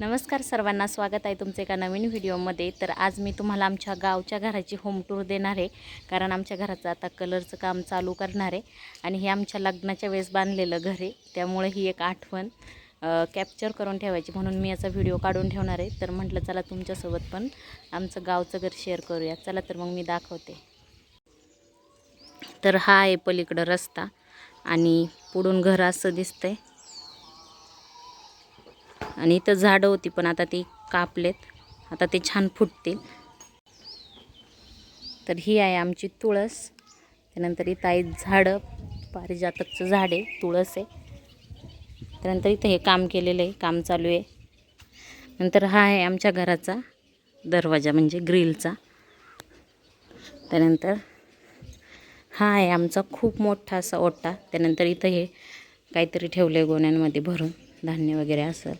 नमस्कार सर्वांना स्वागत आहे तुमचे एका नवीन व्हिडिओमध्ये. तर आज मी तुम्हाला आमच्या गावच्या घराची होम टूर देणार आहे. कारण आमच्या घराचं आता कलरचं काम चालू करणार आहे. आणि हे आमच्या लग्नाच्या वेळेस बांधलेलं घर आहे. त्यामुळे ही एक आठवण कॅप्चर करून ठेवायची. म्हणून मी याचा व्हिडिओ काढून ठेवणार आहे. तर म्हटलं चला तुमच्यासोबत पण आमचं गावचं घर शेअर करूया. चला तर मग मी दाखवते. तर हा आहे पलीकडं रस्ता. आणि पुढून घर असं दिसतंय. आणि इथं झाडं होती पण आता ती कापलेत. आता ते छान फुटतील. तर ही आहे आमची तुळस. त्यानंतर इथं आहे झाडं. पारिजातकचं झाड आहे तुळस आहे. त्यानंतर इथं हे काम केलेलं आहे काम चालू आहे. नंतर हा आहे आमच्या घराचा दरवाजा म्हणजे ग्रिलचा. त्यानंतर हा आहे आमचा खूप मोठा असा ओटा. त्यानंतर इथं हे काहीतरी ठेवलं आहे गोण्यांमध्ये भरून धान्य वगैरे असं.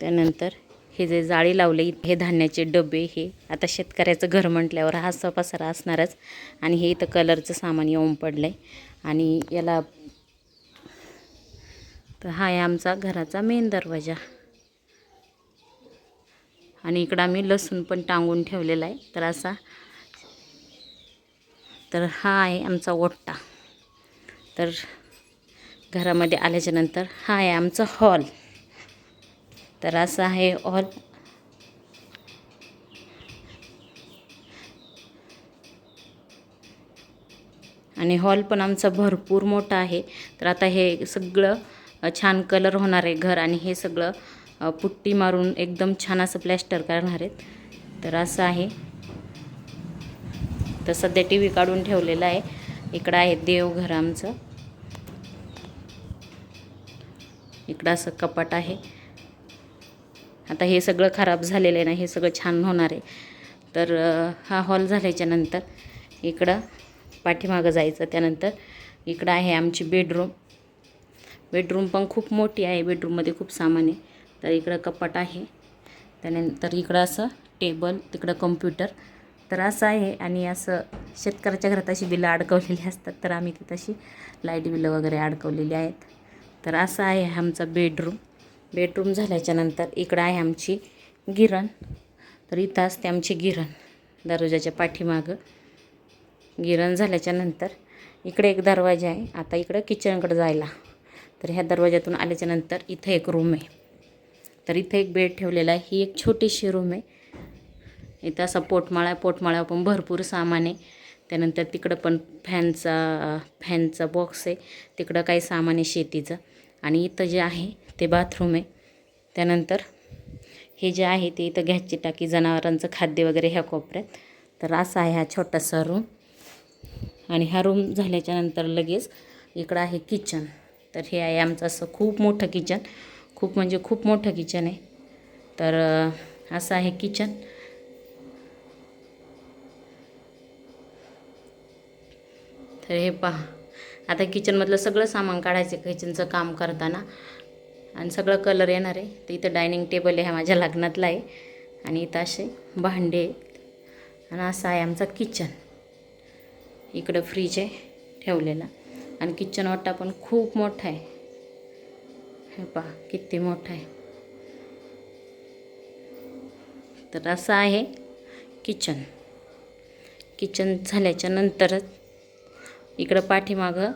त्यानंतर हे जे जाळी लावले हे धान्याचे डबे हे आता शेतकऱ्याचं घर म्हटल्यावर हा सपासरा पसारा असणारच. आणि हे इथं कलरचं सामान येऊन पडलं आहे आणि याला तर हा आहे आमचा घराचा मेन दरवाजा. आणि इकडं आम्ही लसूण पण टांगून ठेवलेला आहे. तर असा तर हा आहे आमचा ओट्टा. तर घरामध्ये आल्याच्यानंतर हा आहे आमचा हॉल. तर असं आहे. हॉल आणि हॉल पण आमचा भरपूर मोठा आहे. तर आता हे सगळं छान कलर होणार आहे घर आणि हे सगळं पुट्टी मारून एकदम छान असं प्लॅस्टर करणार आहेत. तर असं आहे. तर सध्या टी व्ही काढून ठेवलेला आहे. इकडं आहे देवघर आमचं. इकडं असं कपाट आहे. आता हे सगळं खराब झालेलं आहे ना हे सगळं छान होणार आहे. तर हा हॉल झाल्याच्यानंतर इकडं पाठीमागं जायचं. त्यानंतर इकडं आहे आमची बेडरूम. बेडरूम पण खूप मोठी आहे. बेडरूममध्ये खूप सामान आहे. तर इकडं कपाट आहे. त्यानंतर इकडं असं टेबल तिकडं कम्प्युटर. तर असं आहे आणि असं शेतकऱ्याच्या घरात अशी बिलं अडकवलेली असतात. तर आम्ही ती तशी लाइट बिलं वगैरे अडकवलेली आहेत. तर असं आहे आमचा बेडरूम. बेडरूम झाल्याच्यानंतर इकडं आहे आमची गिरण. तर इथं असते आमची गिरण दरवाजाच्या पाठीमागं. गिरण झाल्याच्यानंतर इकडे एक दरवाजा आहे. आता इकडं किचनकडे जायला. तर ह्या दरवाजातून आल्याच्यानंतर इथं एक रूम आहे. तर इथं एक बेड ठेवलेला आहे. ही एक छोटीशी रूम आहे. इथं असा पोटमाळा आहे पोटमाळा पण भरपूर सामान आहे. त्यानंतर तिकडं पण फॅनचा फॅनचा बॉक्स आहे. तिकडं काही सामान आहे शेतीचं. आणि इथं जे आहे ते बाथरूम आहे. त्यानंतर हे जे आहे ते इथं गॅसची टाकी जनावरांचं खाद्य वगैरे ह्या कोपऱ्यात. तर असा आहे हा छोटासा रूम आणि हा रूम झाल्याच्यानंतर लगेच इकडं आहे किचन तर हे आहे आमचं असं खूप मोठं किचन खूप म्हणजे खूप मोठं किचन आहे. तर असं आहे किचन तर हे पहा. आता किचनमधलं सगळं सामान काढायचं किचनचं काम करताना. आणि सगळं कलर येणार आहे. तर इथं डायनिंग टेबल आहे हा माझ्या लग्नातला आहे. आणि इथं असे भांडे आणि असं आहे आमचा किचन इकडं फ्रीज आहे ठेवलेला. आणि किचन वाटा पण खूप मोठा आहे. हे पहा किती मोठा आहे. तर असं आहे किचन किचन झाल्याच्या नंतरच इकडं पाठीमागं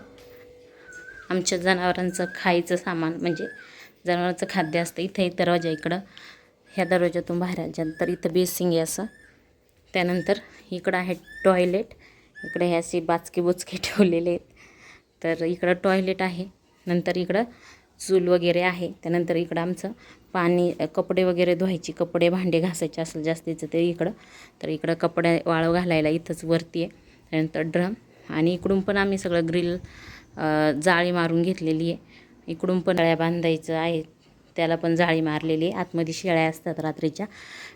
आमच्या जनावरांचं खायचं सामान म्हणजे जनावरांचं खाद्य असतं. इथं एक दरवाजा इकडं. ह्या दरवाजातून बाहेर याच्यानंतर इथं बेसिंग आहे असं. त्यानंतर इकडं आहे टॉयलेट. इकडे हे असे बाचके बुचके ठेवलेले आहेत. तर इकडं टॉयलेट आहे. नंतर इकडं चूल वगैरे आहे. त्यानंतर इकडं आमचं पाणी कपडे वगैरे धुवायची. कपडे भांडे घासायचे असेल जास्तीचं ते इकडं. तर इकडं कपडे वाळव घालायला इथंच वरती आहे. त्यानंतर ड्रम. आणि इकडून पण आम्ही सगळं ग्रिल जाळी मारून घेतलेली आहे. इकडून पण शेळ्या बांधायचं आहे. त्याला पण जाळी मारलेली आहे. आतमध्ये शेळ्या असतात रात्रीच्या.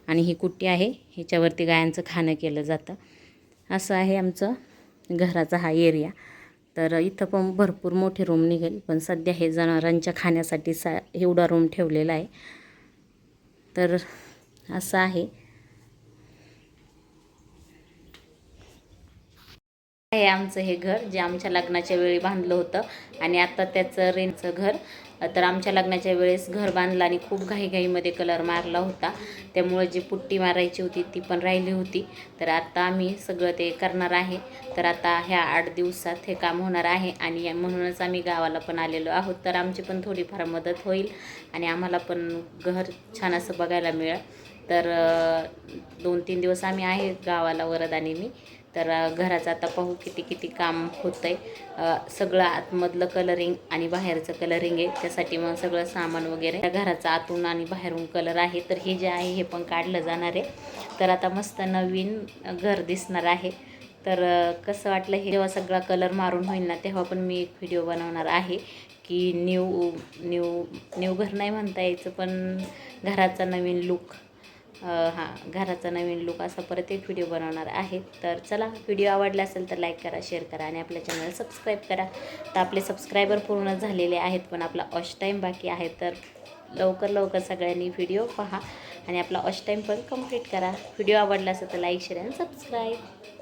आणि ही कुट्टी आहे. ह्याच्यावरती गायांचं खाणं केलं जातं. असं आहे आमचं घराचा हा एरिया तर इथं पण भरपूर मोठे रूम निघेल. पण सध्या हे जनावरांच्या खाण्यासाठी सा एवढा रूम ठेवलेला आहे. तर असं आहे. हे आमचं हे घर जे आमच्या लग्नाच्या वेळी बांधलं होतं. आणि आता त्याचं रेंटचं घर. तर आमच्या लग्नाच्या वेळेस घर बांधलं आणि खूप घाईघाईमध्ये कलर मारला होता. त्यामुळं जी पुट्टी मारायची होती ती पण राहिली होती. तर आता आम्ही सगळं ते करणार आहे. तर आता ह्या आठ दिवसात हे काम होणार आहे आणि म्हणूनच आम्ही गावाला पण आलेलो आहोत. तर आमची पण थोडीफार मदत होईल आणि आम्हाला पण घर छान असं बघायला मिळेल. तर दोन तीन दिवस आम्ही आहे गावाला वरदानी मी तर घराचं आता पाहू किती किती काम होतं आहे सगळं आतमधलं कलरिंग आणि बाहेरचं कलरिंग आहे. त्यासाठी मग सगळं सामान वगैरे. त्या घराचं आतून आणि बाहेरून कलर आहे. तर हे जे आहे हे पण काढलं जाणार आहे. तर आता मस्त नवीन घर दिसणार आहे. तर कसं वाटलं हे? जेव्हा सगळा कलर मारून होईल ना तेव्हा पण मी एक व्हिडिओ बनवणार आहे. की न्यू न्यू न्यू घर नाही म्हणता यायचं पण घराचा नवीन लुक हां घराचा नवीन लुक असा परत एक व्हिडिओ बनवणार आहे. तर चला व्हिडिओ आवडला असेल तर लाईक करा शेअर करा आणि आपल्या चॅनल सबस्क्राईब करा. तर आपले सबस्क्रायबर पूर्ण झालेले आहेत पण आपला ऑश टाईम बाकी आहे. तर लवकर लवकर सगळ्यांनी व्हिडिओ पहा आणि आपला ऑश टाईम पण कंप्लीट करा. व्हिडिओ आवडला असेल तर लाईक शेअर आणि सबस्क्राईब